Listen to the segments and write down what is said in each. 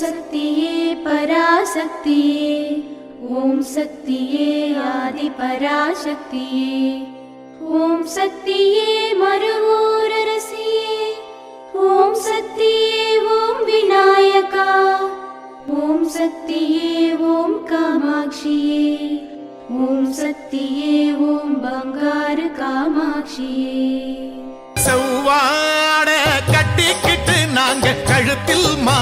சக்தியே பராசக்தியே. ஓம் சக்தியே ஆதி பராசக்தியே. ஓம் சக்தியே மறுவோரரசியே ஓம் சக்தியே ஓம் விநாயகா. ஓம் சக்தியே ஓம் காமாட்சியே. ஓம் சக்தியே ஓம் பங்கார காமாட்சியே. செவ்வாட கட்டிக்கிட்டு நாங்க கழுத்தில் மா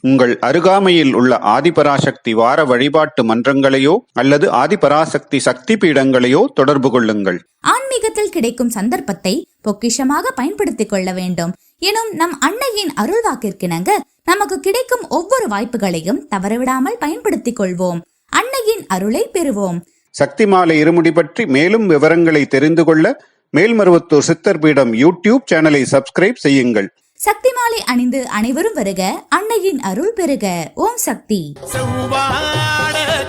உங்கள் அருகாமையில் உள்ள ஆதிபராசக்தி வார வழிபாட்டு மன்றங்களையோ அல்லது ஆதிபராசக்தி சக்தி பீடங்களையோ தொடர்பு கொள்ளுங்கள். ஆன்மீகத்தில் கிடைக்கும் சந்தர்ப்பத்தை பொக்கிஷமாக பயன்படுத்திக் கொள்ள வேண்டும். எனும் நம் அன்னையின் அருள் வாக்கிற்கிணங்க நமக்கு கிடைக்கும் ஒவ்வொரு வாய்ப்புகளையும் தவறவிடாமல் பயன்படுத்திக் கொள்வோம். அன்னையின் அருளை பெறுவோம். சக்தி மாலை இருமுடி பற்றி மேலும் விவரங்களை தெரிந்து கொள்ள மேல்மருவத்தூர் சித்தர் பீடம் யூடியூப் சேனலை சப்ஸ்கிரைப் செய்யுங்கள். சக்தி மாலை அணிந்து அனைவரும் வருக அன்னையின் அருள் பெறுக ஓம் சக்தி.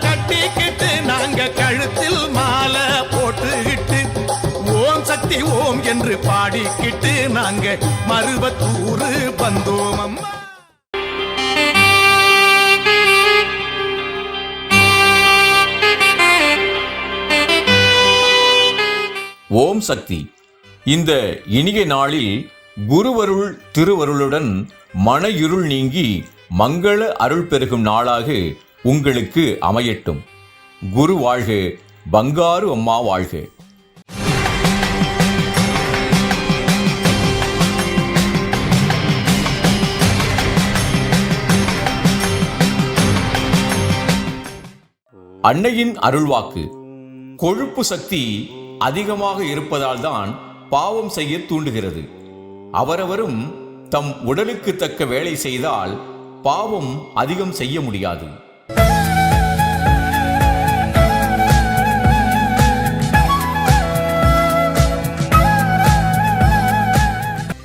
கட்டிக்கிட்டு நாங்க கழுத்தில் மாலை போட்டுக்கிட்டு ஓம் சக்தி ஓம் என்று பாடிக்கிட்டு நாங்க மருவத்தூரு வந்தோம் அம்மா. ஓம் சக்தி. இந்த இனிய நாளில் குருவருள் திருவருளுடன் மன இருள் நீங்கி மங்கள அருள் பெருகும் நாளாக உங்களுக்கு அமையட்டும். குரு வாழ்க பங்காரு அம்மா வாழ்க. அன்னையின் அருள்வாக்கு. கொழுப்பு சக்தி அதிகமாக இருப்பதால்தான் பாவம் செய்ய தூண்டுகிறது. அவரவரும் தம் உடலுக்கு தக்க வேலை செய்தால் பாவம் அதிகம் செய்ய முடியாது.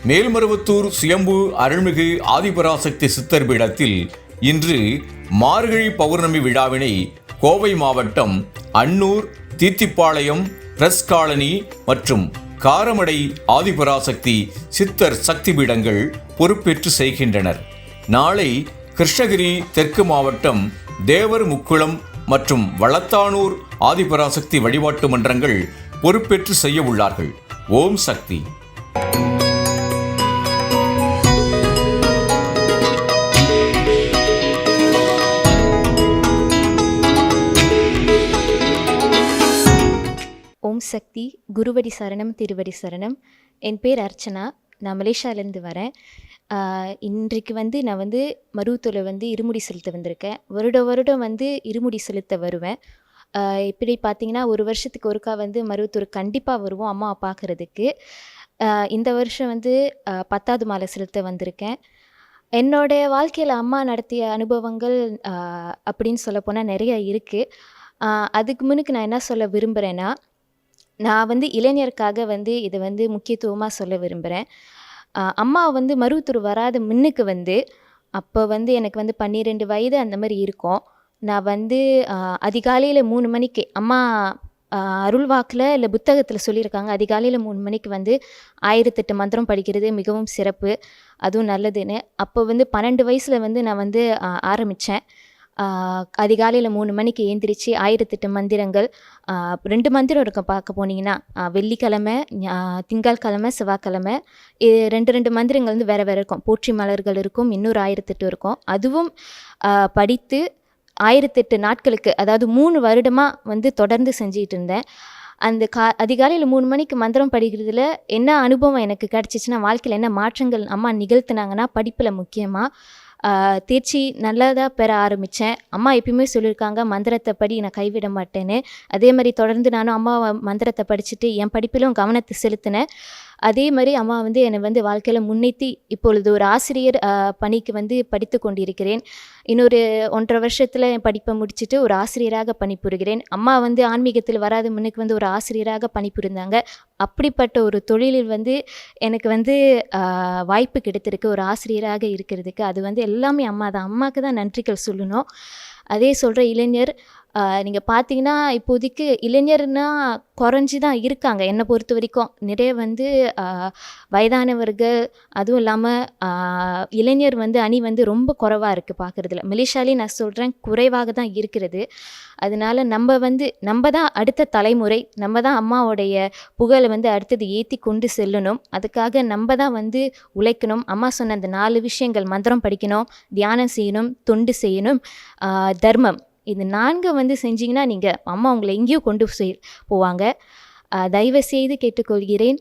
மேல்மருவத்தூர் சுயம்பு அருள்மிகு ஆதிபராசக்தி சித்தர் பீடத்தில் இன்று மார்கழி பௌர்ணமி விழாவினை கோவை மாவட்டம் அன்னூர் தீத்திப்பாளையம் பிரஸ் காலனி மற்றும் காரமடை ஆதிபராசக்தி சித்தர் சக்தி பீடங்கள் பொறுப்பேற்று செய்கின்றனர். நாளை கிருஷ்ணகிரி தெற்கு மாவட்டம் தேவர் முக்குளம் மற்றும் வளத்தானூர் ஆதிபராசக்தி வழிபாட்டு மன்றங்கள் பொறுப்பேற்று செய்ய உள்ளார்கள். ஓம் சக்தி. சக்தி குருவடி சரணம் திருவடி சரணம். என் பேர் அர்ச்சனா. நான் மலேசியாவிலேருந்து வரேன். இன்றைக்கு வந்து நான் வந்து மருவத்தூரில் வந்து இருமுடி செலுத்த வந்திருக்கேன். வருட வருடம் வந்து இருமுடி செலுத்த வருவேன். இப்படி பார்த்தீங்கன்னா ஒரு வருஷத்துக்கு ஒருக்கா வந்து மருவத்தூர் கண்டிப்பாக வருவோம் அம்மா பார்க்குறதுக்கு இந்த வருஷம் வந்து பத்தாவது மாலை செலுத்த வந்திருக்கேன். என்னோடய வாழ்க்கையில் அம்மா நடத்திய அனுபவங்கள் அப்படின்னு சொல்லப்போனால் நிறைய இருக்குது அதுக்கு முன்னுக்கு நான் என்ன சொல்ல விரும்புகிறேன்னா நான் வந்து இளைஞருக்காக வந்து இதை வந்து முக்கியத்துவமாக சொல்ல விரும்புகிறேன் அம்மா வந்து மருவத்தூர் வராத முன்னுக்கு வந்து அப்போ வந்து எனக்கு வந்து பன்னிரெண்டு வயது அந்த மாதிரி இருக்கும். நான் வந்து அதிகாலையில் மூணு மணிக்கு அம்மா அருள்வாக்கில் இல்லை புத்தகத்தில் சொல்லியிருக்காங்க அதிகாலையில் மூணு மணிக்கு வந்து ஆயிரத்தெட்டு மந்திரம் படிக்கிறது மிகவும் சிறப்பு அதுவும் நல்லதுன்னு. அப்போ வந்து பன்னெண்டு வயசில் வந்து நான் வந்து ஆரம்பித்தேன் அதிகாலையில் மூணு மணிக்கு ஏந்திரிச்சு ஆயிரத்தெட்டு மந்திரங்கள் ரெண்டு மந்திரம் இருக்கும் பார்க்க போனீங்கன்னா வெள்ளிக்கிழமை ஞா- திங்கட்கிழமை செவ்வாய்க்கிழமை இது ரெண்டு ரெண்டு மந்திரங்கள் வந்து வேறு வேறு இருக்கும். போற்றி மலர்கள் இருக்கும் இன்னொரு ஆயிரத்தெட்டு இருக்கும். அதுவும் படித்து ஆயிரத்தெட்டு நாட்களுக்கு அதாவது மூணு வருடமாக வந்து தொடர்ந்து செஞ்சுக்கிட்டு இருந்தேன். அந்த கா அதிகாலையில் மூணு மணிக்கு மந்திரம் படிக்கிறதுல என்ன அனுபவம் எனக்கு கிடச்சிச்சின்னா வாழ்க்கையில் என்ன மாற்றங்கள் அம்மா நிகழ்த்தினாங்கன்னா படிப்பில் முக்கியமாக தேர்ச்சி நல்லதாக பெற ஆரம்பித்தேன் அம்மா எப்பயுமே சொல்லியிருக்காங்க மந்திரத்தை படி நான் கைவிட மாட்டேன்னு. அதே மாதிரி தொடர்ந்து நானும் அம்மா மந்திரத்தை படிச்சுட்டு என் படிப்பிலும் கவனத்தை செலுத்தினேன். அதே மாதிரி அம்மா வந்து என்னை வந்து வாழ்க்கையில் முன்னேற்றி இப்பொழுது ஒரு ஆசிரியர் பணிக்கு வந்து படித்து கொண்டிருக்கிறேன். இன்னொரு ஒன்றரை வருஷத்தில் என் படிப்பை முடிச்சுட்டு ஒரு ஆசிரியராக பணிபுரிகிறேன். அம்மா வந்து ஆன்மீகத்தில் வராத முன்னுக்கு வந்து ஒரு ஆசிரியராக பணிபுரிந்தாங்க. அப்படிப்பட்ட ஒரு தொழிலில் வந்து எனக்கு வந்து வாய்ப்பு கிடைத்திருக்கு. ஒரு ஆசிரியராக இருக்கிறதுக்கு. அது வந்து எல்லாமே அம்மா தான் அம்மாவுக்கு தான் நன்றிகள் சொல்லணும். அதே சொல்கிற இளைஞர் நீங்கள் பார்த்தீங்கன்னா இப்போதைக்கு இளைஞர்னா குறைஞ்சி தான் இருக்காங்க. என்னை பொறுத்த வரைக்கும். நிறைய வந்து வயதானவர்கள் அதுவும் இல்லாமல் இளைஞர் வந்து அணி வந்து ரொம்ப குறைவாக இருக்குது பார்க்குறதுல மலேசியாலே நான் சொல்கிறேன் குறைவாக தான் இருக்கிறது. அதனால நம்ம வந்து நம்ம தான் அடுத்த தலைமுறை நம்ம தான் அம்மாவுடைய புகழை வந்து அடுத்தது ஏற்றி கொண்டு செல்லணும். அதுக்காக நம்ம தான் வந்து உழைக்கணும். அம்மா சொன்ன அந்த நாலு விஷயங்கள் மந்திரம் படிக்கணும் தியானம் செய்யணும் தொண்டு செய்யணும் தர்மம். இது நான்கு வந்து செஞ்சிங்கன்னா நீங்கள் அம்மா உங்களை எங்கேயோ கொண்டு போய் போவாங்க. தயவு செய்து கேட்டுக்கொள்கிறேன்.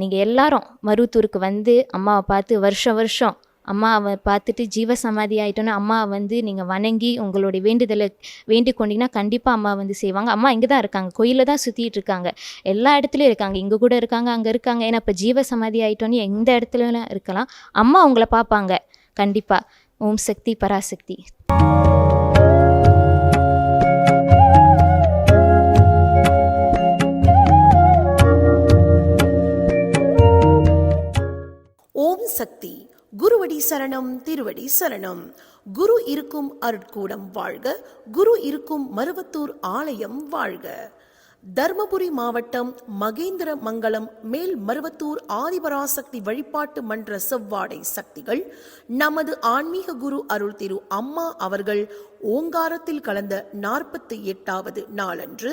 நீங்கள் எல்லாரும் மருவத்தூருக்கு வந்து அம்மாவை பார்த்து வருஷம் வருஷம் அம்மாவை பார்த்துட்டு ஜீவ சமாதி ஆகிட்டோன்னு அம்மா வந்து நீங்கள் வணங்கி உங்களுடைய வேண்டுதலை வேண்டி கொண்டீங்கன்னா கண்டிப்பாக அம்மா வந்து செய்வாங்க. அம்மா இங்கே தான் இருக்காங்க. கோயிலில் தான் சுற்றிட்டு இருக்காங்க. எல்லா இடத்துலையும் இருக்காங்க. இங்கே கூட இருக்காங்க அங்கே இருக்காங்க. ஏன்னா இப்போ ஜீவ சமாதி ஆகிட்டோன்னு எந்த இடத்துலலாம் இருக்கலாம். அம்மா உங்களை பார்ப்பாங்க. கண்டிப்பாக ஓம் சக்தி பராசக்தி. ஓம் சக்தி. குருவடி சரணம் திருவடி சரணம். குரு இருக்கும் அருட்கூடம் வாழ்க குரு இருக்கும் மருவத்தூர் ஆலயம் வாழ்க. தர்மபுரி மாவட்டம் மகேந்திர மங்கலம் மேல் மருவத்தூர் ஆதிபராசக்தி வழிபாட்டு மன்ற செவ்வாடை சக்திகள் நமது ஆன்மீக குரு அருள் திரு அம்மா அவர்கள் ஓங்காரத்தில் கலந்த நாற்பத்தி எட்டாவது நாளன்று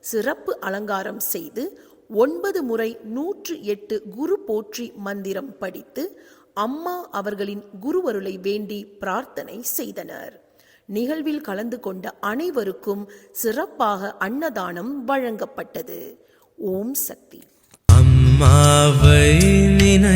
சிறப்பு அலங்காரம் செய்து ஒன்பது முறை நூற்று எட்டு குரு போற்றி மந்திரம் படித்து அம்மா அவர்களின் குருவருளை வேண்டி பிரார்த்தனை செய்தனர். நிகழ்வில் கலந்து கொண்ட அனைவருக்கும் சிறப்பாக அன்னதானம் வழங்கப்பட்டது. ஓம் சக்தி. அம்மாவை நினை